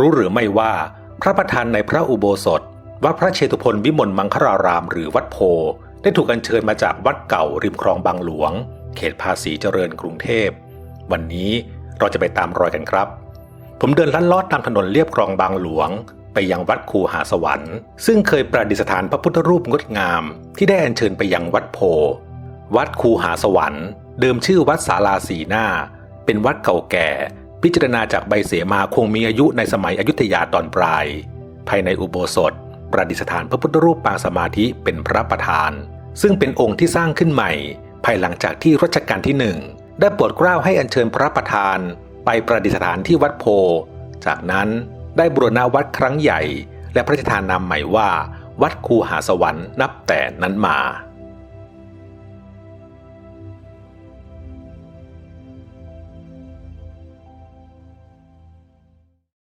รู้หรือไม่ว่าพระประธานในพระอุโบสถ วัดพระเชตุพนวิมลมังคลารามหรือวัดโพ ได้ถูกอัญเชิญมาจากวัดเก่าริมคลองบางหลวง เขตภาษีเจริญกรุงเทพ วันนี้เราจะไปตามรอยกันครับ ผมเดินลัดลอดตามถนนเลียบคลองบางหลวง ไปยังวัดคูหาสวรรค์ ซึ่งเคยประดิษฐานพระพุทธรูปงดงาม ที่ได้อัญเชิญไปยังวัดโพ วัดคูหาสวรรค์ เดิมชื่อวัดศาลาสีหน้า เป็นวัดเก่าแก่ พิจารณาจากใบเสมาคงมีอายุในสมัยอยุธยาตอนปลาย ภายในอุโบสถ ประดิษฐานพระพุทธรูปปางสมาธิเป็นพระประธาน ซึ่งเป็นองค์ที่สร้างขึ้นใหม่ ภายหลังจากที่รัชกาลที่หนึ่งได้โปรดเกล้าให้อัญเชิญพระประธาน ไปประดิษฐานที่วัดโพ จากนั้นได้บูรณะวัดครั้งใหญ่ และพระราชทานนามใหม่ว่า วัดคูหาสวรรค์นับแต่นั้นมา